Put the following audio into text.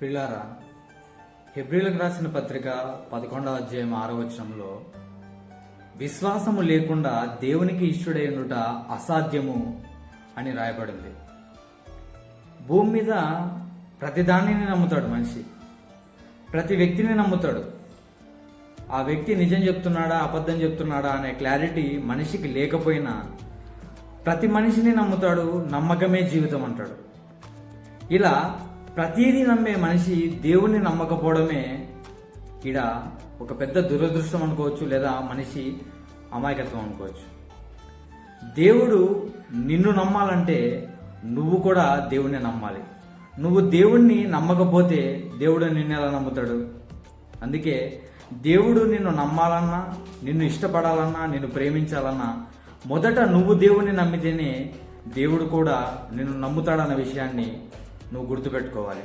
ప్రిలారా హెబ్రిలకు రాసిన పత్రిక పదకొండవ అధ్యాయం ఆరో వచనంలో విశ్వాసము లేకుండా దేవునికి ఇష్టడై ఉండుట అసాధ్యము అని రాయబడింది. భూమి మీద ప్రతిదానిని నమ్ముతాడు మనిషి ప్రతి వ్యక్తిని నమ్ముతాడు. ఆ వ్యక్తి నిజం చెప్తున్నాడా అబద్ధం చెప్తున్నాడా అనే క్లారిటీ మనిషికి లేకపోయినా ప్రతి మనిషిని నమ్ముతాడు నమ్మకమే జీవితం అంటాడు. ఇలా ప్రతిదీ నమ్మే మనిషి దేవుణ్ణి నమ్మకపోవడమే ఈడ ఒక పెద్ద దురదృష్టం అనుకోవచ్చు లేదా మనిషి అమాయకత్వం అనుకోవచ్చు. దేవుడు నిన్ను నమ్మాలంటే నువ్వు కూడా దేవుణ్ణి నమ్మాలి. నువ్వు దేవుణ్ణి నమ్మకపోతే దేవుడు నిన్ను ఎలా నమ్ముతాడు? అందుకే దేవుడు నిన్ను నమ్మాలన్నా నిన్ను ఇష్టపడాలన్నా నిన్ను ప్రేమించాలన్నా మొదట నువ్వు దేవుణ్ణి నమ్మితేనే దేవుడు కూడా నిన్ను నమ్ముతాడన్న విషయాన్ని నువ్వు గుర్తుపెట్టుకోవాలి.